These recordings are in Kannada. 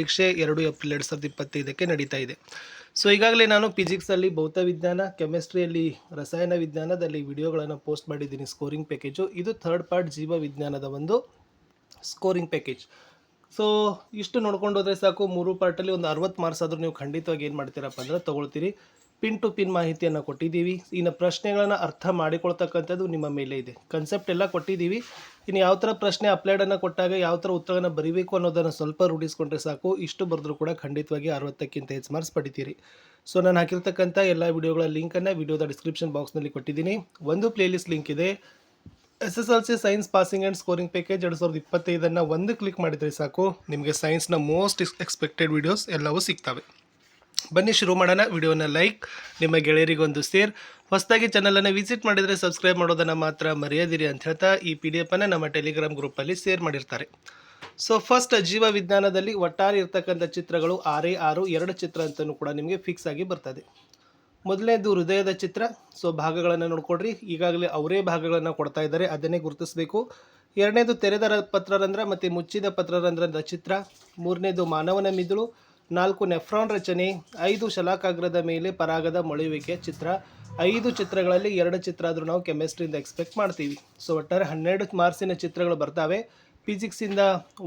ಪರೀಕ್ಷೆ ಎರಡು ಏಪ್ರಿಲ್ ಎರಡು ಸಾವಿರದ ಇಪ್ಪತ್ತೈದಕ್ಕೆ ನಡೀತಾ ಇದೆ. ಸೊ ಈಗಾಗಲೇ ನಾನು ಫಿಸಿಕ್ಸಲ್ಲಿ ಭೌತ ವಿಜ್ಞಾನ ಕೆಮಿಸ್ಟ್ರಿಯಲ್ಲಿ ರಸಾಯನ ವಿಜ್ಞಾನದಲ್ಲಿ ವಿಡಿಯೋಗಳನ್ನು ಪೋಸ್ಟ್ ಮಾಡಿದ್ದೀನಿ ಸ್ಕೋರಿಂಗ್ ಪ್ಯಾಕೇಜು. ಇದು ಥರ್ಡ್ ಪಾರ್ಟ್ ಜೀವ ವಿಜ್ಞಾನದ ಒಂದು ಸ್ಕೋರಿಂಗ್ ಪ್ಯಾಕೇಜ್. ಸೊ ಇಷ್ಟು ನೋಡ್ಕೊಂಡು ಹೋದರೆ ಸಾಕು. ಮೂರು ಪಾರ್ಟಲ್ಲಿ ಒಂದು ಅರವತ್ತು ಮಾರ್ಕ್ಸ್ ಆದರೂ ನೀವು ಖಂಡಿತವಾಗಿ ಏನು ಮಾಡ್ತೀರಪ್ಪ ಅಂದ್ರೆ ತೊಗೊಳ್ತೀರಿ. ಪಿನ್ ಟು ಪಿನ್ ಮಾಹಿತಿಯನ್ನು ಕೊಟ್ಟಿದ್ದೀವಿ. ಇನ್ನು ಪ್ರಶ್ನೆಗಳನ್ನು ಅರ್ಥ ಮಾಡಿಕೊಳ್ತಕ್ಕಂಥದ್ದು ನಿಮ್ಮ ಮೇಲೆ ಇದೆ. ಕನ್ಸೆಪ್ಟ್ ಎಲ್ಲ ಕೊಟ್ಟಿದ್ದೀವಿ. ಇನ್ನು ಯಾವ ಥರ ಪ್ರಶ್ನೆ ಅಪ್ಲೈಡನ್ನು ಕೊಟ್ಟಾಗ ಯಾವ ಥರ ಉತ್ತರವನ್ನು ಬರೀಬೇಕು ಅನ್ನೋದನ್ನು ಸ್ವಲ್ಪ ರೂಢಿಸ್ಕೊಂಡ್ರೆ ಸಾಕು. ಇಷ್ಟು ಬರೆದ್ರೂ ಕೂಡ ಖಂಡಿತವಾಗಿ ಅರವತ್ತಕ್ಕಿಂತ ಹೆಚ್ಚು ಮಾರ್ಕ್ಸ್ ಪಡಿತೀರಿ. ಸೊ ನಾನು ಹಾಕಿರ್ತಕ್ಕಂಥ ಎಲ್ಲ ವಿಡಿಯೋಗಳ ಲಿಂಕನ್ನು ವಿಡಿಯೋದ ಡಿಸ್ಕ್ರಿಪ್ಷನ್ ಬಾಕ್ಸ್ನಲ್ಲಿ ಕೊಟ್ಟಿದ್ದೀನಿ. ಒಂದು ಪ್ಲೇಲಿಸ್ಟ್ ಲಿಂಕ್ ಇದೆ. S S L C science passing and scoring package ಎರಡು ಸಾವಿರದ ಇಪ್ಪತ್ತೈದನ್ನು ಒಂದು ಕ್ಲಿಕ್ ಮಾಡಿದರೆ ಸಾಕು. ನಿಮಗೆ ಸೈನ್ಸ್ನ ಮೋಸ್ಟ್ ಎಕ್ಸ್ಪೆಕ್ಟೆಡ್ ವಿಡಿಯೋಸ್ ಎಲ್ಲವೂ ಸಿಗ್ತವೆ. ಬನ್ನಿ ಶುರು ಮಾಡೋಣ. ವಿಡಿಯೋನ ಲೈಕ್, ನಿಮ್ಮ ಗೆಳೆಯರಿಗೊಂದು ಸೇರ್ ಹೊಸದಾಗಿ ಚಾನಲನ್ನು ವಿಸಿಟ್ ಮಾಡಿದರೆ ಸಬ್ಸ್ಕ್ರೈಬ್ ಮಾಡೋದನ್ನು ಮಾತ್ರ ಮರೆಯದಿರಿ ಅಂತ ಹೇಳ್ತಾ ಈ ಪಿ ಡಿ ಎಫನ್ನು ನಮ್ಮ ಟೆಲಿಗ್ರಾಮ್ ಗ್ರೂಪಲ್ಲಿ ಸೇರ್ ಮಾಡಿರ್ತಾರೆ. ಸೊ ಫಸ್ಟ್ ಜೀವ ವಿಜ್ಞಾನದಲ್ಲಿ ಒಟ್ಟಾರೆ ಇರ್ತಕ್ಕಂಥ ಚಿತ್ರಗಳು ಆರೇ ಆರು, ಎರಡು ಚಿತ್ರ ಅಂತಲೂ ಕೂಡ ನಿಮಗೆ ಫಿಕ್ಸ್ ಆಗಿ ಬರ್ತದೆ. ಮೊದಲನೇದು ಹೃದಯದ ಚಿತ್ರ. ಸೊ ಭಾಗಗಳನ್ನು ನೋಡ್ಕೊಡ್ರಿ. ಈಗಾಗಲೇ ಅವರೇ ಭಾಗಗಳನ್ನು ಕೊಡ್ತಾ ಇದ್ದಾರೆ. ಅದನ್ನೇ ಗುರುತಿಸಬೇಕು. ಎರಡನೇದು ತೆರೆದ ಪತ್ರರಂಧ್ರ ಮತ್ತು ಮುಚ್ಚಿದ ಪತ್ರರಂಧ್ರದ ಚಿತ್ರ. ಮೂರನೇದು ಮಾನವನ ಮಿದುಳು. ನಾಲ್ಕು ನೆಫ್ರಾನ್ ರಚನೆ, ಐದು ಶಲಾಕಾಗ್ರದ ಮೇಲೆ ಪರಾಗದ ಮೊಳೆಯುವಿಕೆ ಚಿತ್ರ, ಐದು ಚಿತ್ರಗಳಲ್ಲಿ ಎರಡು ಚಿತ್ರ ಆದರೂ ನಾವು ಕೆಮಿಸ್ಟ್ರಿಯಿಂದ ಎಕ್ಸ್ಪೆಕ್ಟ್ ಮಾಡ್ತೀವಿ. ಸೊ ಒಟ್ಟಾರೆ ಹನ್ನೆರಡು ಮಾರ್ಕ್ಸಿನ ಚಿತ್ರಗಳು ಬರ್ತಾವೆ. ಫಿಸಿಕ್ಸಿಂದ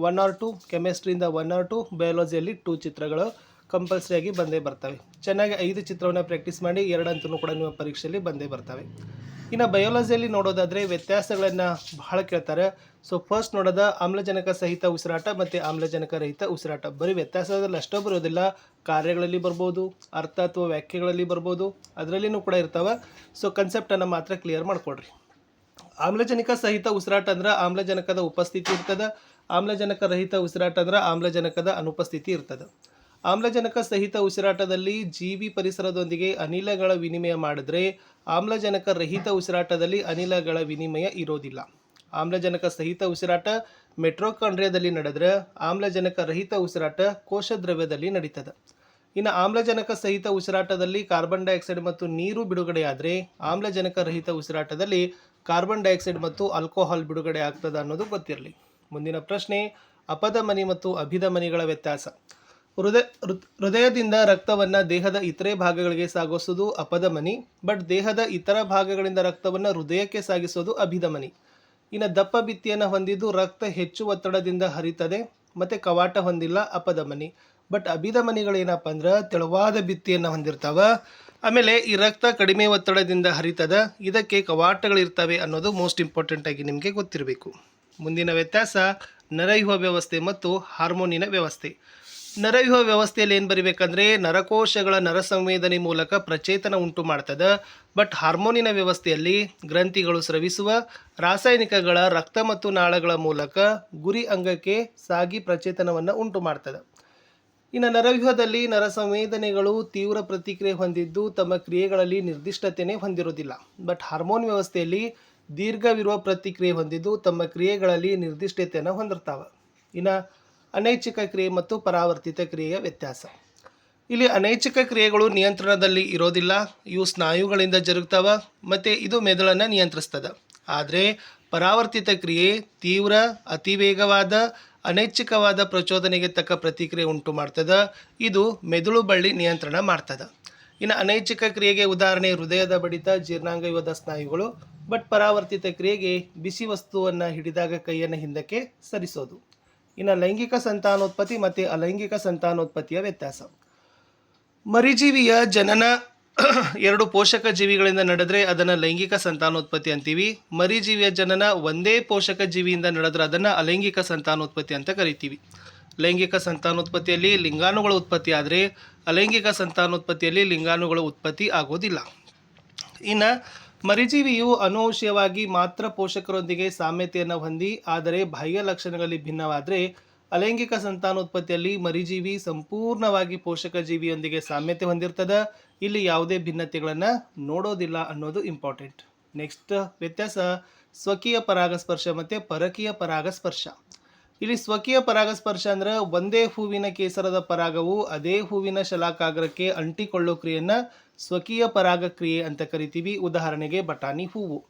ಒನ್ ಆರ್ ಟು ಕೆಮಿಸ್ಟ್ರಿಯಿಂದ ಒನ್ ಆರ್ ಟು ಬಯಾಲಜಿಯಲ್ಲಿ ಟೂ ಚಿತ್ರಗಳು. ಕಂಪಲ್ಸರಿಯಾಗಿ ಬಂದೇ ಬರ್ತವೆ. ಚೆನ್ನಾಗಿ ಐದು ಚಿತ್ರವನ್ನು ಪ್ರಾಕ್ಟೀಸ್ ಮಾಡಿ ಎರಡಂತೂ ಕೂಡ ನಿಮ್ಮ ಪರೀಕ್ಷೆಯಲ್ಲಿ ಬಂದೇ ಬರ್ತವೆ. ಇನ್ನು ಬಯೋಲಜಿಯಲ್ಲಿ ನೋಡೋದಾದರೆ ವ್ಯತ್ಯಾಸಗಳನ್ನು ಬಹಳ ಕೇಳ್ತಾರೆ. ಸೊ ಫಸ್ಟ್ ನೋಡೋದ ಆಮ್ಲಜನಕ ಸಹಿತ ಉಸಿರಾಟ ಮತ್ತು ಆಮ್ಲಜನಕ ರಹಿತ ಉಸಿರಾಟ. ಬರೀ ವ್ಯತ್ಯಾಸದಲ್ಲಿ ಅಷ್ಟೋ ಬರೋದಿಲ್ಲ. ಕಾರ್ಯಗಳಲ್ಲಿ ಬರ್ಬೋದು, ಅರ್ಥ ಅಥವಾ ವ್ಯಾಖ್ಯೆಗಳಲ್ಲಿ ಬರ್ಬೋದು ಅದರಲ್ಲಿಯೂ ಕೂಡ ಇರ್ತಾವೆ. ಸೊ ಕನ್ಸೆಪ್ಟನ್ನು ಮಾತ್ರ ಕ್ಲಿಯರ್ ಮಾಡಿಕೊಡ್ರಿ. ಆಮ್ಲಜನಕ ಸಹಿತ ಉಸಿರಾಟ ಅಂದ್ರೆ ಆಮ್ಲಜನಕದ ಉಪಸ್ಥಿತಿ ಇರ್ತದೆ. ಆಮ್ಲಜನಕ ರಹಿತ ಉಸಿರಾಟ ಅಂದ್ರೆ ಆಮ್ಲಜನಕದ ಅನುಪಸ್ಥಿತಿ ಇರ್ತದೆ. ಆಮ್ಲಜನಕ ಸಹಿತ ಉಸಿರಾಟದಲ್ಲಿ ಜೀವಿ ಪರಿಸರದೊಂದಿಗೆ ಅನಿಲಗಳ ವಿನಿಮಯ ಮಾಡಿದ್ರೆ ಆಮ್ಲಜನಕ ರಹಿತ ಉಸಿರಾಟದಲ್ಲಿ ಅನಿಲಗಳ ವಿನಿಮಯ ಇರೋದಿಲ್ಲ. ಆಮ್ಲಜನಕ ಸಹಿತ ಉಸಿರಾಟ ಮೆಟ್ರೋಕಾಂಡ್ರಿಯಾದಲ್ಲಿ ನಡೆದರೆ ಆಮ್ಲಜನಕ ರಹಿತ ಉಸಿರಾಟ ಕೋಶದ್ರವ್ಯದಲ್ಲಿ ನಡೀತದೆ. ಇನ್ನು ಆಮ್ಲಜನಕ ಸಹಿತ ಉಸಿರಾಟದಲ್ಲಿ ಕಾರ್ಬನ್ ಡೈಆಕ್ಸೈಡ್ ಮತ್ತು ನೀರು ಬಿಡುಗಡೆಯಾದರೆ ಆಮ್ಲಜನಕ ರಹಿತ ಉಸಿರಾಟದಲ್ಲಿ ಕಾರ್ಬನ್ ಡೈಆಕ್ಸೈಡ್ ಮತ್ತು ಆಲ್ಕೋಹಾಲ್ ಬಿಡುಗಡೆ ಆಗ್ತದೆ ಅನ್ನೋದು ಗೊತ್ತಿರಲಿ. ಮುಂದಿನ ಪ್ರಶ್ನೆ, ಅಪಧಮನಿ ಮತ್ತು ಅಭಿಧಮನಿಗಳ ವ್ಯತ್ಯಾಸ. ಹೃದಯ, ಹೃದ್- ಹೃದಯದಿಂದ ರಕ್ತವನ್ನು ದೇಹದ ಇತರೆ ಭಾಗಗಳಿಗೆ ಸಾಗಿಸೋದು ಅಪಧಮನಿ, ಬಟ್ ದೇಹದ ಇತರ ಭಾಗಗಳಿಂದ ರಕ್ತವನ್ನು ಹೃದಯಕ್ಕೆ ಸಾಗಿಸೋದು ಅಭಿಧಮನಿ. ಇನ್ನು ದಪ್ಪ ಭಿತ್ತಿಯನ್ನು ಹೊಂದಿದ್ದು ರಕ್ತ ಹೆಚ್ಚು ಒತ್ತಡದಿಂದ ಹರಿತದೆ, ಮತ್ತು ಕವಾಟ ಹೊಂದಿಲ್ಲ, ಅಪಧಮನಿ. ಬಟ್ ಅಭಿಧಮನಿಗಳೇನಪ್ಪ ಅಂದ್ರೆ ತೆಳುವಾದ ಭಿತ್ತಿಯನ್ನು ಹೊಂದಿರ್ತಾವ. ಆಮೇಲೆ ಈ ರಕ್ತ ಕಡಿಮೆ ಒತ್ತಡದಿಂದ ಹರಿತದ, ಇದಕ್ಕೆ ಕವಾಟಗಳಿರ್ತವೆ ಅನ್ನೋದು ಮೋಸ್ಟ್ ಇಂಪಾರ್ಟೆಂಟ್ ಆಗಿ ನಿಮಗೆ ಗೊತ್ತಿರಬೇಕು. ಮುಂದಿನ ವ್ಯತ್ಯಾಸ ನರೈಹುವ ವ್ಯವಸ್ಥೆ ಮತ್ತು ಹಾರ್ಮೋನಿನ ವ್ಯವಸ್ಥೆ. ನರವ್ಯೂಹ ವ್ಯವಸ್ಥೆಯಲ್ಲಿ ಏನು ಬರಿಬೇಕಂದ್ರೆ, ನರಕೋಶಗಳ ನರ ಸಂವೇದನೆ ಮೂಲಕ ಪ್ರಚೇತನ ಉಂಟು ಮಾಡ್ತದೆ. ಬಟ್ ಹಾರ್ಮೋನಿನ ವ್ಯವಸ್ಥೆಯಲ್ಲಿ ಗ್ರಂಥಿಗಳು ಸ್ರವಿಸುವ ರಾಸಾಯನಿಕಗಳ ರಕ್ತ ಮತ್ತು ನಾಳಗಳ ಮೂಲಕ ಗುರಿ ಅಂಗಕ್ಕೆ ಸಾಗಿ ಪ್ರಚೇತನವನ್ನು ಉಂಟು ಮಾಡ್ತದೆ. ಇನ್ನು ನರವ್ಯೂಹದಲ್ಲಿ ನರ ಸಂವೇದನೆಗಳು ತೀವ್ರ ಪ್ರತಿಕ್ರಿಯೆ ಹೊಂದಿದ್ದು ತಮ್ಮ ಕ್ರಿಯೆಗಳಲ್ಲಿ ನಿರ್ದಿಷ್ಟತೆಯೇ ಹೊಂದಿರುವುದಿಲ್ಲ. ಬಟ್ ಹಾರ್ಮೋನ್ ವ್ಯವಸ್ಥೆಯಲ್ಲಿ ದೀರ್ಘವಿರುವ ಪ್ರತಿಕ್ರಿಯೆ ಹೊಂದಿದ್ದು ತಮ್ಮ ಕ್ರಿಯೆಗಳಲ್ಲಿ ನಿರ್ದಿಷ್ಟತೆಯನ್ನು ಹೊಂದಿರ್ತಾವೆ. ಇನ್ನು ಅನೈಚ್ಛಿಕ ಕ್ರಿಯೆ ಮತ್ತು ಪರಾವರ್ತಿತ ಕ್ರಿಯೆಯ ವ್ಯತ್ಯಾಸ. ಇಲ್ಲಿ ಅನೈಚ್ಛಿಕ ಕ್ರಿಯೆಗಳು ನಿಯಂತ್ರಣದಲ್ಲಿ ಇರೋದಿಲ್ಲ, ಇವು ಸ್ನಾಯುಗಳಿಂದ ಜರುಗ್ತಾವ, ಮತ್ತು ಇದು ಮೆದುಳನ್ನು ನಿಯಂತ್ರಿಸ್ತದೆ. ಆದರೆ ಪರಾವರ್ತಿತ ಕ್ರಿಯೆ ತೀವ್ರ, ಅತಿವೇಗವಾದ, ಅನೈಚ್ಛಿಕವಾದ ಪ್ರಚೋದನೆಗೆ ತಕ್ಕ ಪ್ರತಿಕ್ರಿಯೆ ಉಂಟು ಮಾಡ್ತದೆ. ಇದು ಮೆದುಳು ಬಳ್ಳಿ ನಿಯಂತ್ರಣ ಮಾಡ್ತದೆ. ಇನ್ನು ಅನೈಚ್ಛಿಕ ಕ್ರಿಯೆಗೆ ಉದಾಹರಣೆ ಹೃದಯದ ಬಡಿತ ಜೀರ್ಣಾಂಗಯುವದ ಸ್ನಾಯುಗಳು, ಬಟ್ ಪರಾವರ್ತಿತ ಕ್ರಿಯೆಗೆ ಬಿಸಿ ವಸ್ತುವನ್ನು ಹಿಡಿದಾಗ ಕೈಯನ್ನು ಹಿಂದಕ್ಕೆ ಸರಿಸೋದು. ಇನ್ನು ಲೈಂಗಿಕ ಸಂತಾನೋತ್ಪತ್ತಿ ಮತ್ತು ಅಲೈಂಗಿಕ ಸಂತಾನೋತ್ಪತ್ತಿಯ ವ್ಯತ್ಯಾಸ. ಮರಿಜೀವಿಯ ಜನನ ಎರಡು ಪೋಷಕ ಜೀವಿಗಳಿಂದ ನಡೆದ್ರೆ ಅದನ್ನು ಲೈಂಗಿಕ ಸಂತಾನೋತ್ಪತ್ತಿ ಅಂತೀವಿ. ಮರಿಜೀವಿಯ ಜನನ ಒಂದೇ ಪೋಷಕ ಜೀವಿಯಿಂದ ನಡೆದ್ರೆ ಅದನ್ನು ಅಲೈಂಗಿಕ ಸಂತಾನೋತ್ಪತ್ತಿ ಅಂತ ಕರಿತೀವಿ. ಲೈಂಗಿಕ ಸಂತಾನೋತ್ಪತ್ತಿಯಲ್ಲಿ ಲಿಂಗಾಣುಗಳ ಉತ್ಪತ್ತಿ ಆದರೆ ಅಲೈಂಗಿಕ ಸಂತಾನೋತ್ಪತ್ತಿಯಲ್ಲಿ ಲಿಂಗಾಣುಗಳ ಉತ್ಪತ್ತಿ ಆಗೋದಿಲ್ಲ. ಇನ್ನು ಮರಿಜೀವಿಯು ಅನುವಂಶೀಯವಾಗಿ ಮಾತ್ರ ಪೋಷಕರೊಂದಿಗೆ ಸಾಮ್ಯತೆಯನ್ನು ಹೊಂದಿ, ಆದರೆ ಬಾಹ್ಯ ಲಕ್ಷಣಗಳಲ್ಲಿ ಭಿನ್ನವಾದರೆ ಅಲೈಂಗಿಕ ಸಂತಾನೋತ್ಪತ್ತಿಯಲ್ಲಿ ಮರಿಜೀವಿ ಸಂಪೂರ್ಣವಾಗಿ ಪೋಷಕ ಜೀವಿಯೊಂದಿಗೆ ಸಾಮ್ಯತೆ ಹೊಂದಿರ್ತದ. ಇಲ್ಲಿ ಯಾವುದೇ ಭಿನ್ನತೆಗಳನ್ನು ನೋಡೋದಿಲ್ಲ ಅನ್ನೋದು ಇಂಪಾರ್ಟೆಂಟ್. ನೆಕ್ಸ್ಟ್ ವ್ಯತ್ಯಾಸ, ಸ್ವಕೀಯ ಪರಾಗಸ್ಪರ್ಶ ಮತ್ತು ಪರಕೀಯ ಪರಾಗಸ್ಪರ್ಶ. ಇಲ್ಲಿ ಸ್ವಕೀಯ ಪರಾಗಸ್ಪರ್ಶ ಅಂದ್ರೆ ಒಂದೇ ಹೂವಿನ ಕೇಸರದ ಪರಾಗವು ಅದೇ ಹೂವಿನ ಶಲಾಕಾಗ್ರಕ್ಕೆ ಅಂಟಿಕೊಳ್ಳೋ ಕ್ರಿಯೆಯನ್ನ ಸ್ವಕೀಯ ಪರಾಗಕ್ರಿಯೆ ಅಂತ ಕರಿತೀವಿ. ಉದಾಹರಣೆಗೆ ಬಟಾಣಿ ಹೂವು.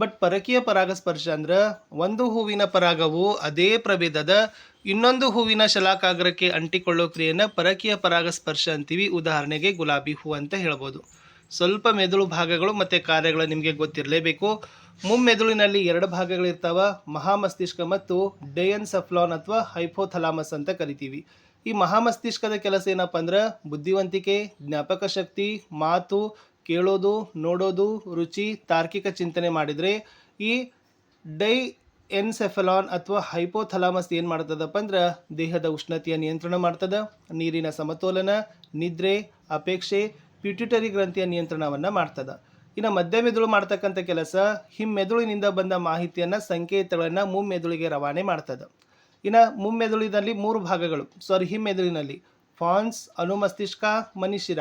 ಬಟ್ ಪರಕೀಯ ಪರಾಗಸ್ಪರ್ಶ ಅಂದ್ರೆ ಒಂದು ಹೂವಿನ ಪರಾಗವು ಅದೇ ಪ್ರಭೇದದ ಇನ್ನೊಂದು ಹೂವಿನ ಶಲಾಕಾಗ್ರಕ್ಕೆ ಅಂಟಿಕೊಳ್ಳೋ ಕ್ರಿಯೆಯನ್ನು ಪರಕೀಯ ಪರಾಗಸ್ಪರ್ಶ ಅಂತೀವಿ. ಉದಾಹರಣೆಗೆ ಗುಲಾಬಿ ಹೂ ಅಂತ ಹೇಳ್ಬೋದು. ಸ್ವಲ್ಪ ಮೆದುಳು ಭಾಗಗಳು ಮತ್ತು ಕಾರ್ಯಗಳು ನಿಮಗೆ ಗೊತ್ತಿರಲೇಬೇಕು. ಮುಮ್ಮೆದುಳಿನಲ್ಲಿ ಎರಡು ಭಾಗಗಳಿರ್ತಾವ. ಮಹಾಮಸ್ತಿಷ್ಕ ಮತ್ತು ಡೇಯನ್ ಸಫ್ಲಾನ್ ಅಥವಾ ಹೈಪೋಥಲಾಮಸ್ ಅಂತ ಕರಿತೀವಿ. ಈ ಮಹಾಮಸ್ತಿಷ್ಕದ ಕೆಲಸ ಏನಪ್ಪ ಅಂದ್ರೆ ಬುದ್ಧಿವಂತಿಕೆ, ಜ್ಞಾಪಕ ಶಕ್ತಿ, ಮಾತು, ಕೇಳೋದು, ನೋಡೋದು, ರುಚಿ, ತಾರ್ಕಿಕ ಚಿಂತನೆ ಮಾಡಿದರೆ ಈ ಡೈ ಎನ್ಸೆಫಲಾನ್ ಅಥವಾ ಹೈಪೋಥಲಾಮಸ್ ಏನು ಮಾಡ್ತದಪ್ಪ ಅಂದ್ರೆ ದೇಹದ ಉಷ್ಣತೆಯ ನಿಯಂತ್ರಣ ಮಾಡ್ತದ, ನೀರಿನ ಸಮತೋಲನ, ನಿದ್ರೆ, ಅಪೇಕ್ಷೆ ಪ್ಯೂಟಿಟರಿ ಗ್ರಂಥಿಯ ನಿಯಂತ್ರಣವನ್ನು ಮಾಡ್ತದ. ಇನ್ನು ಮಧ್ಯ ಮೆದುಳು ಮಾಡ್ತಕ್ಕಂಥ ಕೆಲಸ ಹಿಮ್ಮೆದುಳಿನಿಂದ ಬಂದ ಮಾಹಿತಿಯನ್ನು, ಸಂಕೇತಗಳನ್ನು, ಮುಮ್ಮೆದುಳಿಗೆ ರವಾನೆ ಮಾಡ್ತದ. ಇನ್ನು ಮುಮ್ಮೆದುಳಿನಲ್ಲಿ ಮೂರು ಭಾಗಗಳು. ಸಾರಿ ಹಿಮ್ಮೆದುಳಿನಲ್ಲಿ. ಫಾನ್ಸ್, ಅನುಮಸ್ತಿಷ್ಕ ಮನಿಶಿರ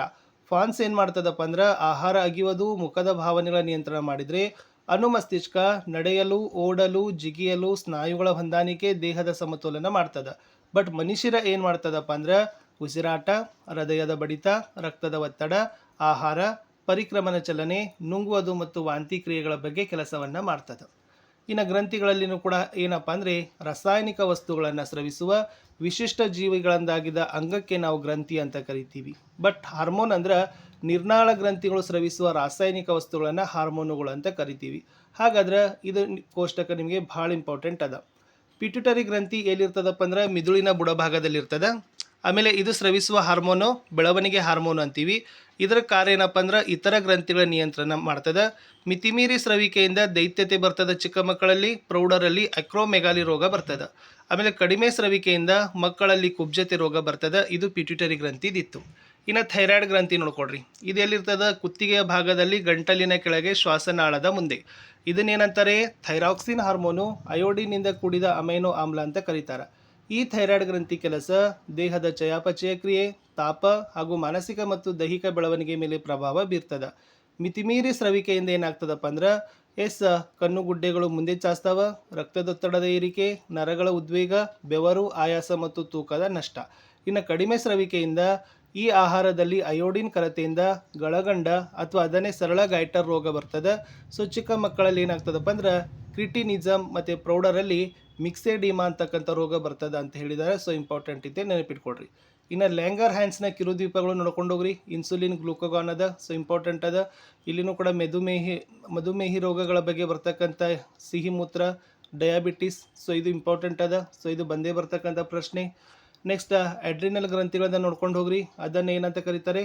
ಫಾನ್ಸ್ ಏನು ಮಾಡ್ತದಪ್ಪ ಅಂದ್ರೆ ಆಹಾರ ಅಗಿಯೋದು ಮುಖದ ಭಾವನೆಗಳ ನಿಯಂತ್ರಣ ಮಾಡಿದರೆ ಅನುಮಸ್ತಿಷ್ಕ ನಡೆಯಲು, ಓಡಲು, ಜಿಗಿಯಲು, ಸ್ನಾಯುಗಳ ಹೊಂದಾಣಿಕೆ, ದೇಹದ ಸಮತೋಲನ ಮಾಡ್ತದ. ಬಟ್ ಮನುಷ್ಯರ ಏನು ಮಾಡ್ತದಪ್ಪ ಅಂದ್ರೆ ಉಸಿರಾಟ, ಹೃದಯದ ಬಡಿತ, ರಕ್ತದ ಒತ್ತಡ, ಆಹಾರ, ಪರಿಕ್ರಮನ ಚಲನೆ, ನುಂಗುವುದು ಮತ್ತು ವಾಂತಿ ಕ್ರಿಯೆಗಳ ಬಗ್ಗೆ ಕೆಲಸವನ್ನು ಮಾಡ್ತದೆ. ಇನ್ನು ಗ್ರಂಥಿಗಳಲ್ಲಿನೂ ಕೂಡ ಏನಪ್ಪ ಅಂದರೆ ರಾಸಾಯನಿಕ ವಸ್ತುಗಳನ್ನು ಸ್ರವಿಸುವ ವಿಶಿಷ್ಟ ಜೀವಿಗಳಿಂದಾಗಿದ್ದ ಅಂಗಕ್ಕೆ ನಾವು ಗ್ರಂಥಿ ಅಂತ ಕರಿತೀವಿ. ಬಟ್ ಹಾರ್ಮೋನ್ ಅಂದ್ರೆ ನಿರ್ನಾಳ ಗ್ರಂಥಿಗಳು ಸ್ರವಿಸುವ ರಾಸಾಯನಿಕ ವಸ್ತುಗಳನ್ನು ಹಾರ್ಮೋನುಗಳು ಅಂತ ಕರಿತೀವಿ. ಹಾಗಾದ್ರೆ ಇದು ಕೋಷ್ಟಕ ನಿಮಗೆ ಭಾಳ ಇಂಪಾರ್ಟೆಂಟ್ ಅದ. ಪಿಟ್ಯುಟರಿ ಗ್ರಂಥಿ ಎಲ್ಲಿರ್ತದಪ್ಪ ಅಂದ್ರೆ ಮಿದುಳಿನ ಬುಡಭಾಗದಲ್ಲಿ ಇರ್ತದ ಆಮೇಲೆ ಇದು ಸ್ರವಿಸುವ ಹಾರ್ಮೋನು, ಬೆಳವಣಿಗೆ ಹಾರ್ಮೋನು ಅಂತೀವಿ. ಇದರ ಕಾರ್ಯ ಏನಪ್ಪ ಅಂದ್ರೆ ಇತರ ಗ್ರಂಥಿಗಳ ನಿಯಂತ್ರಣ ಮಾಡ್ತದೆ. ಮಿತಿಮೀರಿ ಸ್ರವಿಕೆಯಿಂದ ದೈತ್ಯತೆ ಬರ್ತದೆ ಚಿಕ್ಕ ಮಕ್ಕಳಲ್ಲಿ, ಪ್ರೌಢರಲ್ಲಿ ಅಕ್ರೋಮೆಗಾಲಿ ರೋಗ ಬರ್ತದೆ. ಆಮೇಲೆ ಕಡಿಮೆ ಸ್ರವಿಕೆಯಿಂದ ಮಕ್ಕಳಲ್ಲಿ ಕುಬ್ಜತೆ ರೋಗ ಬರ್ತದೆ. ಇದು ಪಿಟ್ಯುಟರಿ ಗ್ರಂಥಿದಿತ್ತು. ಇನ್ನು ಥೈರಾಯ್ಡ್ ಗ್ರಂಥಿ ನೋಡ್ಕೊಡ್ರಿ. ಇದು ಎಲ್ಲಿರ್ತದೆ? ಕುತ್ತಿಗೆಯ ಭಾಗದಲ್ಲಿ ಗಂಟಲಿನ ಕೆಳಗೆ ಶ್ವಾಸನಾಳದ ಮುಂದೆ. ಇದನ್ನೇನಂತಾರೆ? ಥೈರಾಕ್ಸಿನ್ ಹಾರ್ಮೋನು ಅಯೋಡಿನಿಂದ ಕೂಡಿದ ಅಮೈನೋ ಆಮ್ಲ ಅಂತ ಕರೀತಾರೆ. ಈ ಥೈರಾಯ್ಡ್ ಗ್ರಂಥಿ ಕೆಲಸ ದೇಹದ ಚಯಾಪಚಯ ಕ್ರಿಯೆ, ತಾಪ ಹಾಗೂ ಮಾನಸಿಕ ಮತ್ತು ದೈಹಿಕ ಬೆಳವಣಿಗೆ ಮೇಲೆ ಪ್ರಭಾವ ಬೀರ್ತದ. ಮಿತಿಮೀರಿ ಸ್ರವಿಕೆಯಿಂದ ಏನಾಗ್ತದಪ್ಪ ಅಂದ್ರೆ, ಎಸ್ ಕಣ್ಣುಗುಡ್ಡೆಗಳು ಮುಂದೆ ಚಾಸ್ತಾವ ರಕ್ತದೊತ್ತಡದ ಏರಿಕೆ, ನರಗಳ ಉದ್ವೇಗ, ಬೆವರು, ಆಯಾಸ ಮತ್ತು ತೂಕದ ನಷ್ಟ. ಇನ್ನು ಕಡಿಮೆ ಸ್ರವಿಕೆಯಿಂದ ಈ ಆಹಾರದಲ್ಲಿ ಅಯೋಡಿನ್ ಕರತೆಯಿಂದ ಗಳಗಂಡ ಅಥವಾ ಅದನ್ನೇ ಸರಳ ಗೈಟರ್ ರೋಗ ಬರ್ತದೆ. ಸೊ ಚಿಕ್ಕ ಮಕ್ಕಳಲ್ಲಿ ಏನಾಗ್ತದಪ್ಪ ಅಂದ್ರೆ ಕ್ರಿಟಿನಿಸಮ್ ಮತ್ತು ಪ್ರೌಢರಲ್ಲಿ ಮಿಕ್ಸೆಡಿಮಾ ಅಂತಕ್ಕಂಥ ರೋಗ ಬರ್ತದೆ ಅಂತ ಹೇಳಿದ್ದಾರೆ. ಸೊ ಇಂಪಾರ್ಟೆಂಟ್ ಇದೆ ನೆನಪಿಟ್ಕೊಡ್ರಿ ಇನ್ನು ಲ್ಯಾಂಗರ್ ಹ್ಯಾಂಡ್ಸ್ನ ಕಿರುದ್ವೀಪಗಳು ನೋಡ್ಕೊಂಡು ಹೋಗ್ರಿ. ಇನ್ಸುಲಿನ್ ಗ್ಲೂಕೋಗಾನ್ ಅದ ಸೊ ಇಂಪಾರ್ಟೆಂಟ್ ಅದ. ಇಲ್ಲಿನೂ ಕೂಡ ಮೆದುಮೇಹಿ ಮಧುಮೇಹಿ ರೋಗಗಳ ಬಗ್ಗೆ ಬರ್ತಕ್ಕಂಥ ಸಿಹಿ ಮೂತ್ರ ಡಯಾಬಿಟಿಸ್ ಸೊ ಇದು ಇಂಪಾರ್ಟೆಂಟ್ ಅದ. ಸೊ ಇದು ಬಂದೇ ಬರ್ತಕ್ಕಂಥ ಪ್ರಶ್ನೆ. ನೆಕ್ಸ್ಟ್ ಅಡ್ರಿನಲ್ ಗ್ರಂಥಿಗಳನ್ನ ನೋಡ್ಕೊಂಡು ಹೋಗ್ರಿ. ಅದನ್ನು ಏನಂತ ಕರೀತಾರೆ?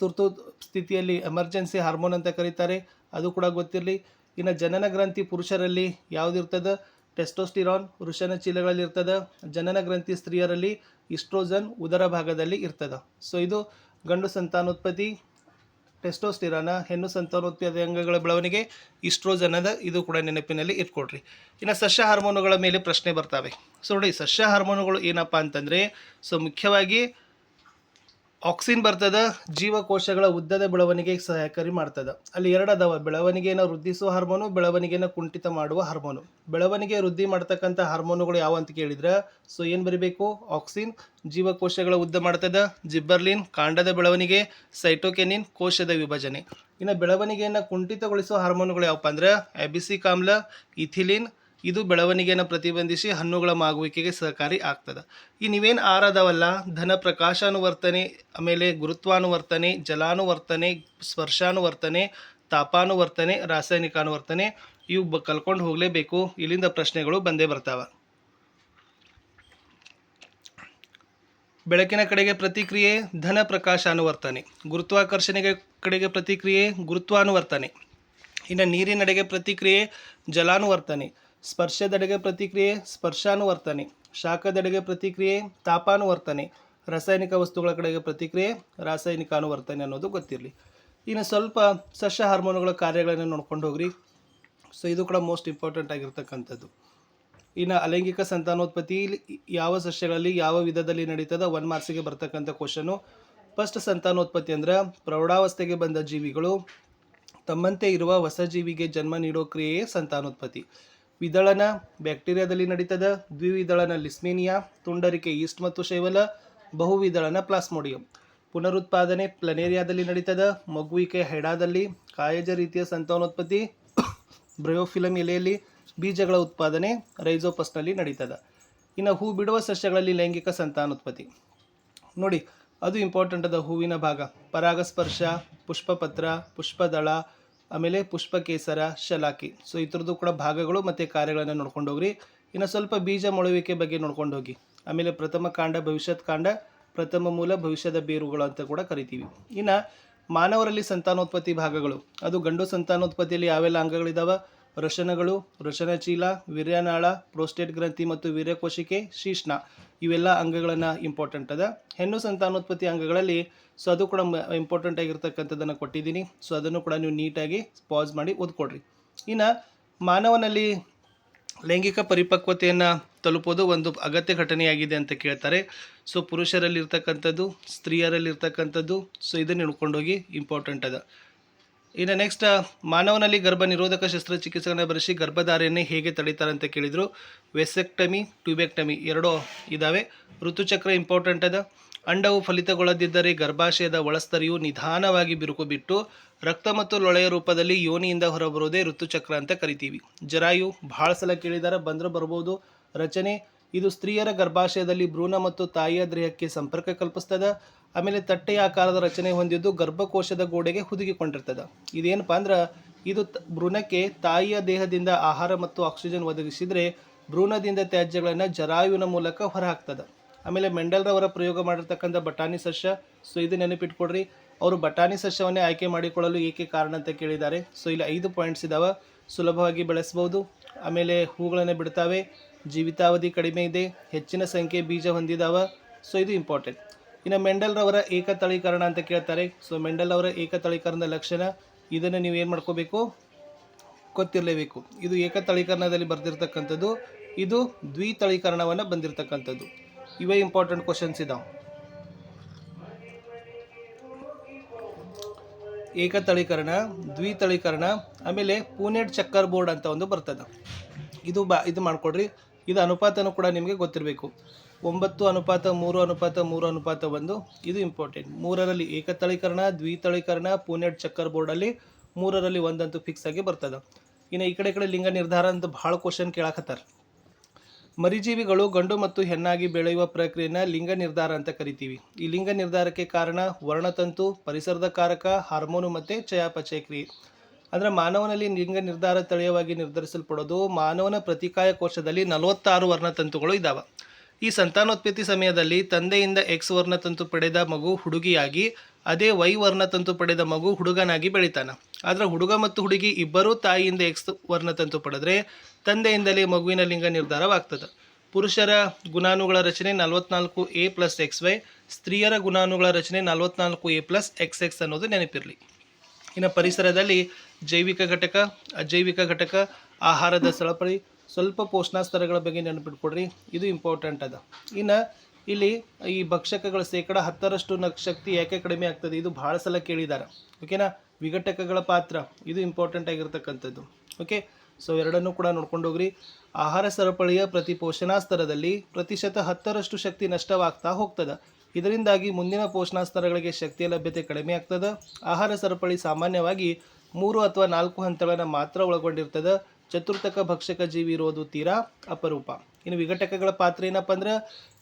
ತುರ್ತು ಸ್ಥಿತಿಯಲ್ಲಿ ಎಮರ್ಜೆನ್ಸಿ ಹಾರ್ಮೋನ್ ಅಂತ ಕರೀತಾರೆ. ಅದು ಕೂಡ ಗೊತ್ತಿರಲಿ. ಇನ್ನು ಜನನ ಗ್ರಂಥಿ ಪುರುಷರಲ್ಲಿ ಯಾವುದಿರ್ತದೆ ಟೆಸ್ಟೋಸ್ಟಿರಾನ್ ವೃಷಣ ಚೀಲಗಳಲ್ಲಿ ಇರ್ತದೆ ಜನನ ಗ್ರಂಥಿ ಸ್ತ್ರೀಯರಲ್ಲಿ ಇಸ್ಟ್ರೋಜನ್ ಉದರ ಭಾಗದಲ್ಲಿ ಇರ್ತದೆ. ಸೊ ಇದು ಗಂಡು ಸಂತಾನೋತ್ಪತ್ತಿ ಟೆಸ್ಟೋಸ್ಟಿರಾನ ಹೆಣ್ಣು ಸಂತಾನೋತ್ಪತ್ತಿ ಅಂಗಗಳ ಬೆಳವಣಿಗೆ, ಇಸ್ಟ್ರೋಜನದ ಇದು ಕೂಡ ನೆನಪಿನಲ್ಲಿ ಇಟ್ಕೊಡ್ರಿ ಇನ್ನು ಸಸ್ಯ ಹಾರ್ಮೋನುಗಳ ಮೇಲೆ ಪ್ರಶ್ನೆ ಬರ್ತವೆ. ಸೊ ನೋಡಿ, ಸಸ್ಯ ಹಾರ್ಮೋನುಗಳು ಏನಪ್ಪ ಅಂತಂದರೆ ಸೊ ಮುಖ್ಯವಾಗಿ ಆಕ್ಸಿನ್ ಬರ್ತದ, ಜೀವಕೋಶಗಳ ಉದ್ದದ ಬೆಳವಣಿಗೆಗೆ ಸಹಕಾರಿ ಮಾಡ್ತದ. ಅಲ್ಲಿ ಎರಡು ಅದಾವ ಬೆಳವಣಿಗೆಯನ್ನು ವೃದ್ಧಿಸುವ ಹಾರ್ಮೋನು ಬೆಳವಣಿಗೆಯನ್ನು ಕುಂಠಿತ ಮಾಡುವ ಹಾರ್ಮೋನು. ಬೆಳವಣಿಗೆ ವೃದ್ಧಿ ಮಾಡ್ತಕ್ಕಂಥ ಹಾರ್ಮೋನುಗಳು ಯಾವ ಅಂತ ಕೇಳಿದ್ರೆ? ಸೊ ಏನು ಬರೀಬೇಕು? ಆಕ್ಸಿನ್, ಜೀವಕೋಶಗಳ ಉದ್ದ ಮಾಡ್ತದ, ಜಿಬ್ಬರ್ಲಿನ್, ಕಾಂಡದ ಬೆಳವಣಿಗೆ, ಸೈಟೋಕೆನಿನ್, ಕೋಶದ ವಿಭಜನೆ. ಇನ್ನು ಬೆಳವಣಿಗೆಯನ್ನು ಕುಂಠಿತಗೊಳಿಸುವ ಹಾರ್ಮೋನುಗಳು ಯಾವಪ್ಪ ಅಂದ್ರೆ? ಎಬಿಸಿಕಾಮ್ಲ ಆಮ್ಲ ಇಥಿಲಿನ್ ಇದು ಬೆಳವಣಿಗೆಯನ್ನು ಪ್ರತಿಬಂಧಿಸಿ ಹಣ್ಣುಗಳ ಮಾಗುವಿಕೆಗೆ ಸಹಕಾರಿ ಆಗ್ತದೆ. ಈ ನೀವೇನು ಆರದವಲ್ಲ? ಧನ ಪ್ರಕಾಶಾನುವರ್ತನೆ, ಆಮೇಲೆ ಗುರುತ್ವಾನುವರ್ತನೆ, ಜಲಾನುವರ್ತನೆ, ಸ್ಪರ್ಶಾನುವರ್ತನೆ, ತಾಪಾನುವರ್ತನೆ, ರಾಸಾಯನಿಕಾನುವರ್ತನೆ, ಇವು ಬ ಕಲ್ಕೊಂಡು ಹೋಗಲೇಬೇಕು. ಇಲ್ಲಿಂದ ಪ್ರಶ್ನೆಗಳು ಬಂದೇ ಬರ್ತಾವೆ. ಬೆಳಕಿನ ಕಡೆಗೆ ಪ್ರತಿಕ್ರಿಯೆ, ಧನ ಪ್ರಕಾಶಾನುವರ್ತನೆ. ಗುರುತ್ವಾಕರ್ಷಣೆಗೆ ಕಡೆಗೆ ಪ್ರತಿಕ್ರಿಯೆ, ಗುರುತ್ವಾನುವರ್ತನೆ. ಇನ್ನು ನೀರಿನಡೆಗೆ ಪ್ರತಿಕ್ರಿಯೆ, ಜಲಾನುವರ್ತನೆ. ಸ್ಪರ್ಶದೆಡೆಗೆ ಪ್ರತಿಕ್ರಿಯೆ, ಸ್ಪರ್ಶಾನುವರ್ತನೆ. ಶಾಖದೆಡೆಗೆ ಪ್ರತಿಕ್ರಿಯೆ, ತಾಪಾನುವರ್ತನೆ. ರಾಸಾಯನಿಕ ವಸ್ತುಗಳ ಕಡೆಗೆ ಪ್ರತಿಕ್ರಿಯೆ ರಾಸಾಯನಿಕಾನುವರ್ತನೆ ಅನ್ನೋದು ಗೊತ್ತಿರಲಿ. ಇನ್ನು ಸ್ವಲ್ಪ ಸಸ್ಯ ಹಾರ್ಮೋನುಗಳ ಕಾರ್ಯಗಳನ್ನು ನೋಡ್ಕೊಂಡು ಹೋಗ್ರಿ. ಸೊ ಇದು ಕೂಡ ಮೋಸ್ಟ್ ಇಂಪಾರ್ಟೆಂಟ್ ಆಗಿರ್ತಕ್ಕಂಥದ್ದು. ಇನ್ನು ಅಲೈಂಗಿಕ ಸಂತಾನೋತ್ಪತ್ತಿ, ಯಾವ ಸಸ್ಯಗಳಲ್ಲಿ ಯಾವ ವಿಧದಲ್ಲಿ ನಡೀತದ ಒನ್ ಮಾರ್ಕ್ಸಿಗೆ ಬರ್ತಕ್ಕಂಥ ಕ್ವಶನು ಫಸ್ಟ್ ಸಂತಾನೋತ್ಪತ್ತಿ ಅಂದ್ರೆ ಪ್ರೌಢಾವಸ್ಥೆಗೆ ಬಂದ ಜೀವಿಗಳು ತಮ್ಮಂತೆ ಇರುವ ಹೊಸ ಜೀವಿಗೆ ಜನ್ಮ ನೀಡೋ ಕ್ರಿಯೆಯೇ ಸಂತಾನೋತ್ಪತ್ತಿ. ವಿದಳನ ಬ್ಯಾಕ್ಟೀರಿಯಾದಲ್ಲಿ ನಡೀತದ ದ್ವಿವಿದಳನ ಲಿಸ್ಮೇನಿಯಾ, ತುಂಡರಿಕೆ ಈಸ್ಟ್ ಮತ್ತು ಶೈವಲ, ಬಹುವಿದಳನ ಪ್ಲಾಸ್ಮೋಡಿಯಂ. ಪುನರುತ್ಪಾದನೆ ಪ್ಲನೇರಿಯಾದಲ್ಲಿ ನಡೀತದ ಮಗುವಿಕೆ ಹೆಡಾದಲ್ಲಿ ಕಾಯಜ ರೀತಿಯ ಸಂತಾನೋತ್ಪತ್ತಿ ಬ್ರಯೋಫಿಲಮ್ ಎಲೆಯಲ್ಲಿ ಬೀಜಗಳ ಉತ್ಪಾದನೆ ರೈಸೋಪಸ್ನಲ್ಲಿ ನಡೀತದ. ಇನ್ನು ಹೂ ಬಿಡುವ ಸಸ್ಯಗಳಲ್ಲಿ ಲೈಂಗಿಕ ಸಂತಾನೋತ್ಪತ್ತಿ. ನೋಡಿ, ಅದು ಇಂಪಾರ್ಟೆಂಟ್ ಅದ ಹೂವಿನ ಭಾಗ. ಪರಾಗಸ್ಪರ್ಶ, ಪುಷ್ಪಪತ್ರ, ಪುಷ್ಪದಳ ಆಮೇಲೆ ಪುಷ್ಪಕೇಸರ, ಶಲಾಕಿ. ಸೊ ಇತರದ್ದು ಕೂಡ ಭಾಗಗಳು ಮತ್ತು ಕಾರ್ಯಗಳನ್ನು ನೋಡ್ಕೊಂಡು ಹೋಗ್ರಿ. ಇನ್ನು ಸ್ವಲ್ಪ ಬೀಜ ಮೊಳುವಿಕೆ ಬಗ್ಗೆ ನೋಡ್ಕೊಂಡು ಹೋಗಿ. ಆಮೇಲೆ ಪ್ರಥಮ ಕಾಂಡ, ಭವಿಷ್ಯತ್ ಕಾಂಡ, ಪ್ರಥಮ ಮೂಲ, ಭವಿಷ್ಯದ ಬೇರುಗಳು ಅಂತ ಕೂಡ ಕರಿತೀವಿ. ಇನ್ನು ಮಾನವರಲ್ಲಿ ಸಂತಾನೋತ್ಪತ್ತಿ ಭಾಗಗಳು. ಅದು ಗಂಡು ಸಂತಾನೋತ್ಪತ್ತಿಯಲ್ಲಿ ಯಾವೆಲ್ಲ ಅಂಗಗಳಿದಾವೆ? ವೃಷಣಗಳು ಚೀಲ ವೀರ್ಯನಾಳ, ಪ್ರೋಸ್ಟೇಟ್ ಗ್ರಂಥಿ ಮತ್ತು ವೀರ್ಯಕೋಶಿಕೆ, ಶೀಷ್ಣ ಇವೆಲ್ಲ ಅಂಗಗಳನ್ನು ಇಂಪಾರ್ಟೆಂಟ್ ಅದ. ಹೆಣ್ಣು ಸಂತಾನೋತ್ಪತ್ತಿ ಅಂಗಗಳಲ್ಲಿ ಸೊ ಅದು ಕೂಡ ಇಂಪಾರ್ಟೆಂಟ್ ಆಗಿರ್ತಕ್ಕಂಥದ್ದನ್ನು ಕೊಟ್ಟಿದ್ದೀನಿ. ಸೊ ಅದನ್ನು ಕೂಡ ನೀವು ನೀಟಾಗಿ ಪಾಸ್ ಮಾಡಿ ಓದ್ಕೊಡ್ರಿ ಇನ್ನು ಮಾನವನಲ್ಲಿ ಲೈಂಗಿಕ ಪರಿಪಕ್ವತೆಯನ್ನು ತಲುಪೋದು ಒಂದು ಅಗತ್ಯ ಘಟನೆಯಾಗಿದೆ ಅಂತ ಕೇಳ್ತಾರೆ. ಸೊ ಪುರುಷರಲ್ಲಿರ್ತಕ್ಕಂಥದ್ದು, ಸ್ತ್ರೀಯರಲ್ಲಿರ್ತಕ್ಕಂಥದ್ದು ಸೊ ಇದನ್ನು ಹಿಡ್ಕೊಂಡೋಗಿ ಇಂಪಾರ್ಟೆಂಟ್ ಅದ. ಇನ್ನು ನೆಕ್ಸ್ಟ್ ಮಾನವನಲ್ಲಿ ಗರ್ಭ ನಿರೋಧಕ ಶಸ್ತ್ರಚಿಕಿತ್ಸೆಗಳನ್ನು ಬರೆಸಿ ಗರ್ಭಧಾರೆಯನ್ನೇ ಹೇಗೆ ತಡೀತಾರೆ ಅಂತ ಕೇಳಿದರು. ವೆಸೆಕ್ಟಮಿ ಟ್ಯೂಬೆಕ್ಟಮಿ ಎರಡೂ ಇದ್ದಾವೆ ಋತುಚಕ್ರ ಇಂಪಾರ್ಟೆಂಟ್ ಅದ. ಅಂಡವು ಫಲಿತಗೊಳ್ಳದಿದ್ದರೆ ಗರ್ಭಾಶಯದ ಒಳಸ್ತರಿಯು ನಿಧಾನವಾಗಿ ಬಿರುಕು ಬಿಟ್ಟು ರಕ್ತ ಮತ್ತು ಲೊಳೆಯ ರೂಪದಲ್ಲಿ ಯೋನಿಯಿಂದ ಹೊರಬರೋದೇ ಋತುಚಕ್ರ ಅಂತ ಕರಿತೀವಿ. ಜರಾಯು ಭಾಳ ಸಲ ಕೇಳಿದಾರೆ, ಬಂದರೆ ಬರ್ಬೋದು. ರಚನೆ, ಇದು ಸ್ತ್ರೀಯರ ಗರ್ಭಾಶಯದಲ್ಲಿ ಭ್ರೂಣ ಮತ್ತು ತಾಯಿಯ ದೇಹಕ್ಕೆ ಸಂಪರ್ಕ ಕಲ್ಪಿಸ್ತದ. ಆಮೇಲೆ ತಟ್ಟೆಯ ಆಕಾರದ ರಚನೆ ಹೊಂದಿದ್ದು ಗರ್ಭಕೋಶದ ಗೋಡೆಗೆ ಹುದುಗಿಕೊಂಡಿರ್ತದೆ. ಇದೇನಪ್ಪ ಅಂದ್ರೆ, ಇದು ಭ್ರೂಣಕ್ಕೆ ತಾಯಿಯ ದೇಹದಿಂದ ಆಹಾರ ಮತ್ತು ಆಕ್ಸಿಜನ್ ಒದಗಿಸಿದರೆ ಭ್ರೂಣದಿಂದ ತ್ಯಾಜ್ಯಗಳನ್ನು ಜರಾಯುವಿನ ಮೂಲಕ ಹೊರಹಾಕ್ತದೆ. ಆಮೇಲೆ ಮೆಂಡಲ್ರವರ ಪ್ರಯೋಗ ಮಾಡಿರ್ತಕ್ಕಂಥ ಬಟಾಣಿ ಸಸ್ಯ, ಸೊ ಇದು ನೆನಪಿಟ್ಕೊಡ್ರಿ ಅವರು ಬಟಾಣಿ ಸಸ್ಯವನ್ನೇ ಆಯ್ಕೆ ಮಾಡಿಕೊಳ್ಳಲು ಏಕೆ ಕಾರಣ ಅಂತ ಕೇಳಿದ್ದಾರೆ. ಸೊ ಇಲ್ಲಿ ಐದು ಪಾಯಿಂಟ್ಸ್ ಇದ್ದಾವೆ ಸುಲಭವಾಗಿ ಬೆಳೆಸ್ಬೋದು. ಆಮೇಲೆ ಹೂಗಳನ್ನು ಬಿಡ್ತಾವೆ, ಜೀವಿತಾವಧಿ ಕಡಿಮೆ ಇದೆ, ಹೆಚ್ಚಿನ ಸಂಖ್ಯೆ ಬೀಜ ಹೊಂದಿದಾವ, ಸೊ ಇದು ಇಂಪಾರ್ಟೆಂಟ್. ಇನ್ನು ಮೆಂಡಲ್ ರವರ ಏಕತಳೀಕರಣ ಅಂತ ಕೇಳ್ತಾರೆ. ಸೊ ಮೆಂಡಲ್ ಅವರ ಏಕತಳೀಕರಣದ ಲಕ್ಷಣ ಇದನ್ನು ನೀವು ಏನು ಮಾಡ್ಕೋಬೇಕು? ಗೊತ್ತಿರಲೇಬೇಕು. ಇದು ಏಕತಳೀಕರಣದಲ್ಲಿ ಬರೆದಿರ್ತಕ್ಕಂಥದ್ದು, ಇದು ದ್ವಿತಳೀಕರಣವನ್ನು ಬಂದಿರತಕ್ಕಂಥದ್ದು. ಇವೇ ಇಂಪಾರ್ಟೆಂಟ್ ಕ್ವಶನ್ಸ್ ಇದಾವೆ. ಏಕತಳೀಕರಣ, ದ್ವಿತಳೀಕರಣ, ಆಮೇಲೆ ಪೂನೆಟ್ ಚಕ್ಕರ್ ಬೋರ್ಡ್ ಅಂತ ಒಂದು ಬರ್ತದೆ. ಇದು ಬಾ, ಇದು ಮಾಡಿಕೊಡ್ರಿ. ಇದು ಅನುಪಾತನೂ ಕೂಡ ನಿಮಗೆ ಗೊತ್ತಿರಬೇಕು. ಒಂಬತ್ತು ಅನುಪಾತ, ಮೂರು ಅನುಪಾತ ಮೂರು ಅನುಪಾತ ಒಂದು. ಇದು ಇಂಪಾರ್ಟೆಂಟ್ ಮೂರರಲ್ಲಿ ಏಕತಳೀಕರಣ, ದ್ವಿತಳೀಕರಣ ಪೂನೆಟ್ ಚಕ್ಕರ್ ಬೋರ್ಡಲ್ಲಿ ಮೂರರಲ್ಲಿ ಒಂದಂತೂ ಫಿಕ್ಸ್ ಆಗಿ ಬರ್ತದೆ. ಇನ್ನು ಈ ಕಡೆ ಕಡೆ ಲಿಂಗ ನಿರ್ಧಾರ ಅಂತ ಭಾಳ ಕ್ವಶನ್ ಕೇಳಾಕತ್ತಾರ. ಮರಿಜೀವಿಗಳು ಗಂಡು ಮತ್ತು ಹೆಣ್ಣಾಗಿ ಬೆಳೆಯುವ ಪ್ರಕ್ರಿಯೆನ ಲಿಂಗ ನಿರ್ಧಾರ ಅಂತ ಕರಿತೀವಿ. ಈ ಲಿಂಗ ನಿರ್ಧಾರಕ್ಕೆ ಕಾರಣ ವರ್ಣತಂತು ಪರಿಸರದ ಕಾರಕ ಹಾರ್ಮೋನು ಮತ್ತು ಚಯಾಪಚಯ ಕ್ರಿಯೆ. ಅಂದರೆ ಮಾನವನಲ್ಲಿ ಲಿಂಗ ನಿರ್ಧಾರ ತಳೀಯವಾಗಿ ನಿರ್ಧರಿಸಲ್ಪಡೋದು ಮಾನವನ ಪ್ರತಿಕಾಯ ಕೋಶದಲ್ಲಿ ನಲವತ್ತಾರು ವರ್ಣತಂತುಗಳು ಇದ್ದಾವೆ ಈ ಸಂತಾನೋತ್ಪತ್ತಿ ಸಮಯದಲ್ಲಿ ತಂದೆಯಿಂದ ಎಕ್ಸ್ ವರ್ಣತಂತು ಪಡೆದ ಮಗು ಹುಡುಗಿಯಾಗಿ, ಅದೇ ವೈ ವರ್ಣತಂತು ಪಡೆದ ಮಗು ಹುಡುಗನಾಗಿ ಬೆಳಿತಾನ. ಆದರೆ ಹುಡುಗ ಮತ್ತು ಹುಡುಗಿ ಇಬ್ಬರೂ ತಾಯಿಯಿಂದ ಎಕ್ಸ್ ವರ್ಣತಂತು ಪಡೆದರೆ ತಂದೆಯಿಂದಲೇ ಮಗುವಿನ ಲಿಂಗ ನಿರ್ಧಾರವಾಗ್ತದೆ. ಪುರುಷರ ಗುಣಾನುಗಳ ರಚನೆ ನಲವತ್ನಾಲ್ಕು ಎ ಪ್ಲಸ್ ಎಕ್ಸ್ ವೈ ಸ್ತ್ರೀಯರ ಗುಣಾನುಗಳ ರಚನೆ ನಲವತ್ನಾಲ್ಕು ಎ ಪ್ಲಸ್ ಎಕ್ಸ್ ಎಕ್ಸ್ ಅನ್ನೋದು ನೆನಪಿರಲಿ. ಇನ್ನು ಪರಿಸರದಲ್ಲಿ ಜೈವಿಕ ಘಟಕ, ಅಜೈವಿಕ ಘಟಕ, ಆಹಾರದ ಸರಪಳಿ ಸ್ವಲ್ಪ ಪೋಷಣಾಸ್ತರಗಳ ಬಗ್ಗೆ ನೆನಪಿಟ್ಕೊಡ್ರಿ. ಇದು ಇಂಪಾರ್ಟೆಂಟ್ ಅದ. ಇನ್ನು ಇಲ್ಲಿ ಈ ಭಕ್ಷಕಗಳ ಶೇಕಡ ಹತ್ತರಷ್ಟು ನ ಶಕ್ತಿ ಯಾಕೆ ಕಡಿಮೆ ಆಗ್ತದೆ? ಇದು ಭಾಳ ಸಲ ಕೇಳಿದ್ದಾರೆ ಓಕೆನಾ ವಿಘಟಕಗಳ ಪಾತ್ರ, ಇದು ಇಂಪಾರ್ಟೆಂಟ್ ಆಗಿರ್ತಕ್ಕಂಥದ್ದು. ಓಕೆ ಸೊ ಎರಡನ್ನೂ ಕೂಡ ನೋಡ್ಕೊಂಡು ಹೋಗ್ರಿ. ಆಹಾರ ಸರಪಳಿಯ ಪ್ರತಿ ಪೋಷಣಾಸ್ತರದಲ್ಲಿ ಪ್ರತಿಶತ ಹತ್ತರಷ್ಟು ಶಕ್ತಿ ನಷ್ಟವಾಗ್ತಾ ಹೋಗ್ತದೆ. ಇದರಿಂದಾಗಿ ಮುಂದಿನ ಪೋಷಣಾಸ್ತರಗಳಿಗೆ ಶಕ್ತಿಯ ಲಭ್ಯತೆ ಕಡಿಮೆ ಆಗ್ತದೆ. ಆಹಾರ ಸರಪಳಿ ಸಾಮಾನ್ಯವಾಗಿ ಮೂರು ಅಥವಾ ನಾಲ್ಕು ಹಂತಗಳನ್ನು ಮಾತ್ರ ಒಳಗೊಂಡಿರ್ತದೆ. ಚತುರ್ಥಕ ಭಕ್ಷಕ ಜೀವಿ ಇರೋದು ತೀರಾ ಅಪರೂಪ. ಇನ್ನು ವಿಘಟಕಗಳ ಪಾತ್ರ ಏನಪ್ಪ ಅಂದ್ರೆ,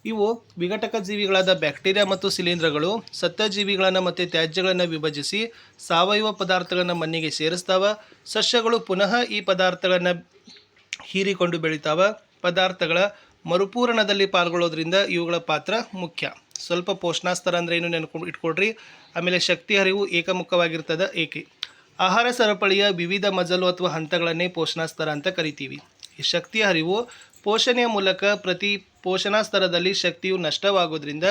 ಇವು ವಿಘಟಕ ಜೀವಿಗಳಾದ ಬ್ಯಾಕ್ಟೀರಿಯಾ ಮತ್ತು ಶಿಲೀಂಧ್ರಗಳು ಸತ್ತ ಜೀವಿಗಳನ್ನು ಮತ್ತು ತ್ಯಾಜ್ಯಗಳನ್ನು ವಿಭಜಿಸಿ ಸಾವಯವ ಪದಾರ್ಥಗಳನ್ನು ಮಣ್ಣಿಗೆ ಸೇರಿಸ್ತಾವ. ಸಸ್ಯಗಳು ಪುನಃ ಈ ಪದಾರ್ಥಗಳನ್ನು ಹೀರಿಕೊಂಡು ಬೆಳಿತಾವ. ಪದಾರ್ಥಗಳ ಮರುಪೂರಣದಲ್ಲಿ ಪಾಲ್ಗೊಳ್ಳೋದ್ರಿಂದ ಇವುಗಳ ಪಾತ್ರ ಮುಖ್ಯ. ಸ್ವಲ್ಪ ಪೋಷಣಾಸ್ತರ ಅಂದ್ರೆ ಏನು ನೆನ್ಕೊಂಡು ಇಟ್ಕೊಡ್ರಿ ಆಮೇಲೆ ಶಕ್ತಿ ಹರಿವು ಏಕಮುಖವಾಗಿರ್ತದೆ ಏಕೆ? ಆಹಾರ ಸರಪಳಿಯ ವಿವಿಧ ಮಜಲು ಅಥವಾ ಹಂತಗಳನ್ನೇ ಪೋಷಣಾ ಸ್ತರ ಅಂತ ಕರಿತೀವಿ. ಈ ಶಕ್ತಿಯ ಹರಿವು ಪೋಷಣೆಯ ಮೂಲಕ ಪ್ರತಿ ಪೋಷಣಾ ಸ್ತರದಲ್ಲಿ ಶಕ್ತಿಯು ನಷ್ಟವಾಗೋದ್ರಿಂದ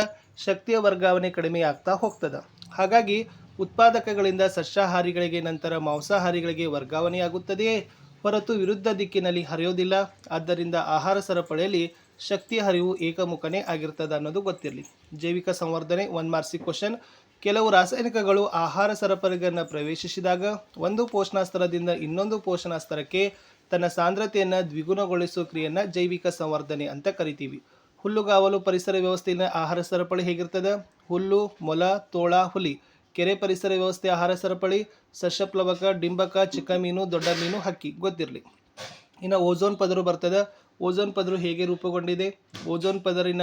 ಶಕ್ತಿಯ ವರ್ಗಾವಣೆ ಕಡಿಮೆ ಆಗ್ತಾ ಹೋಗ್ತದೆ. ಹಾಗಾಗಿ ಉತ್ಪಾದಕಗಳಿಂದ ಸಸ್ಯಾಹಾರಿಗಳಿಗೆ ನಂತರ ಮಾಂಸಾಹಾರಿಗಳಿಗೆ ವರ್ಗಾವಣೆಯಾಗುತ್ತದೆಯೇ ಹೊರತು ವಿರುದ್ಧ ದಿಕ್ಕಿನಲ್ಲಿ ಹರಿಯೋದಿಲ್ಲ. ಆದ್ದರಿಂದ ಆಹಾರ ಸರಪಳಿಯಲ್ಲಿ ಶಕ್ತಿಯ ಹರಿವು ಏಕಮುಖನೇ ಆಗಿರ್ತದೆ ಅನ್ನೋದು ಗೊತ್ತಿರಲಿ. ಜೈವಿಕ ಸಂವರ್ಧನೆ ಒನ್ ಮಾರ್ಸಿ ಕ್ವಶನ್ ಕೆಲವು ರಾಸಾಯನಿಕಗಳು ಆಹಾರ ಸರಪರಿಗಳನ್ನು ಪ್ರವೇಶಿಸಿದಾಗ ಒಂದು ಪೋಷಣಾಸ್ತರದಿಂದ ಇನ್ನೊಂದು ಪೋಷಣಾಸ್ತರಕ್ಕೆ ತನ್ನ ಸಾಂದ್ರತೆಯನ್ನು ದ್ವಿಗುಣಗೊಳಿಸುವ ಕ್ರಿಯೆಯನ್ನು ಜೈವಿಕ ಸಂವರ್ಧನೆ ಅಂತ ಕರಿತೀವಿ. ಹುಲ್ಲುಗಾವಲು ಪರಿಸರ ವ್ಯವಸ್ಥೆಯ ಆಹಾರ ಸರಪಳಿ ಹೇಗಿರ್ತದೆ? ಹುಲ್ಲು, ಮೊಲ, ತೋಳ, ಹುಲಿ. ಕೆರೆ ಪರಿಸರ ವ್ಯವಸ್ಥೆ ಆಹಾರ ಸರಪಳಿ, ಸಸ್ಯಪ್ಲವಕ, ಡಿಂಬಕ, ಚಿಕ್ಕ ಮೀನು, ದೊಡ್ಡ ಮೀನು, ಹಕ್ಕಿ ಗೊತ್ತಿರಲಿ. ಇನ್ನು ಓಝೋನ್ ಪದರು ಬರ್ತದೆ. ಓಝೋನ್ ಪದರು ಹೇಗೆ ರೂಪುಗೊಂಡಿದೆ? ಓಝೋನ್ ಪದರಿನ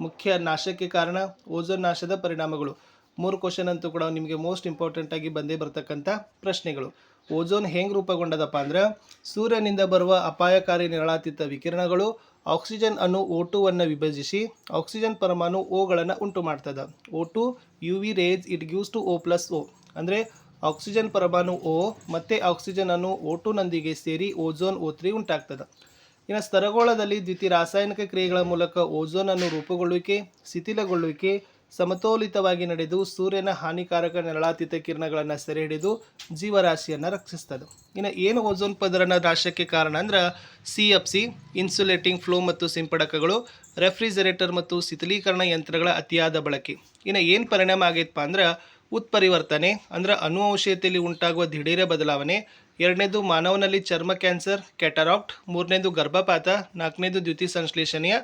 ಮುಖ್ಯ ನಾಶಕ್ಕೆ ಕಾರಣ ಓಝೋನ್ ನಾಶದ ಪರಿಣಾಮಗಳು. ಮೂರು ಕ್ವಶನ್ ಅಂತೂ ಕೂಡ ನಿಮಗೆ ಮೋಸ್ಟ್ ಇಂಪಾರ್ಟೆಂಟ್ ಆಗಿ ಬಂದೇ ಬರ್ತಕ್ಕಂಥ ಪ್ರಶ್ನೆಗಳು. ಓಝೋನ್ ಹೆಂಗೆ ರೂಪುಗೊಂಡದಪ್ಪ ಅಂದ್ರೆ, ಸೂರ್ಯನಿಂದ ಬರುವ ಅಪಾಯಕಾರಿ ನಿರಳಾತೀತ ವಿಕಿರಣಗಳು ಆಕ್ಸಿಜನ್ ಅನ್ನು ಓ ಟೂವನ್ನು ವಿಭಜಿಸಿ ಆಕ್ಸಿಜನ್ ಪರಮಾಣು ಓಗಳನ್ನು ಉಂಟು ಮಾಡ್ತದೆ. O two U V rays it gives two O plus O ಅಂದರೆ ಆಕ್ಸಿಜನ್ ಪರಮಾಣು ಓ ಮತ್ತು ಆಕ್ಸಿಜನ್ ಅನ್ನು ಓ ಟುನೊಂದಿಗೆ ಸೇರಿ ಓಝೋನ್ ಓ ತ್ರೀ ಉಂಟಾಗ್ತದೆ. ಇನ್ನು ಸ್ತರಗೋಳದಲ್ಲಿ ದ್ವಿತೀಯ ರಾಸಾಯನಿಕ ಕ್ರಿಯೆಗಳ ಮೂಲಕ ಓಝೋನ್ ಅನ್ನು ರೂಪುಗೊಳ್ಳುವಿಕೆ, ಶಿಥಿಲಗೊಳ್ಳುವಿಕೆ ಸಮತೋಲಿತವಾಗಿ ನಡೆದು ಸೂರ್ಯನ ಹಾನಿಕಾರಕ ನೆರಳಾತೀತ ಕಿರಣಗಳನ್ನು ಸೆರೆ ಹಿಡಿದು ಜೀವರಾಶಿಯನ್ನು ರಕ್ಷಿಸ್ತದೆ. ಇನ್ನು ಏನು ಓಝೋನ್ ಪದರನ ನಾಶಕ್ಕೆ ಕಾರಣ ಅಂದ್ರೆ C F C insulating flow ಮತ್ತು ಸಿಂಪಡಕಗಳು ರೆಫ್ರಿಜರೇಟರ್ ಮತ್ತು ಶಿಥಿಲೀಕರಣ ಯಂತ್ರಗಳ ಅತಿಯಾದ ಬಳಕೆ. ಇನ್ನು ಏನು ಪರಿಣಾಮ ಆಗೈತಪ್ಪ ಅಂದ್ರೆ ಉತ್ಪರಿವರ್ತನೆ, ಅಂದ್ರೆ ಅನುವಂಶೀಯತೆಯಲ್ಲಿ ಉಂಟಾಗುವ ದಿಢೀರ ಬದಲಾವಣೆ. ಎರಡನೇದು ಮಾನವನಲ್ಲಿ ಚರ್ಮ ಕ್ಯಾನ್ಸರ್, ಕ್ಯಾಟರಾಕ್ಟ್. ಮೂರನೇದು ಗರ್ಭಪಾತ, ನಾಲ್ಕನೇದು ದ್ಯುತಿ ಸಂಶ್ಲೇಷಣೆಯ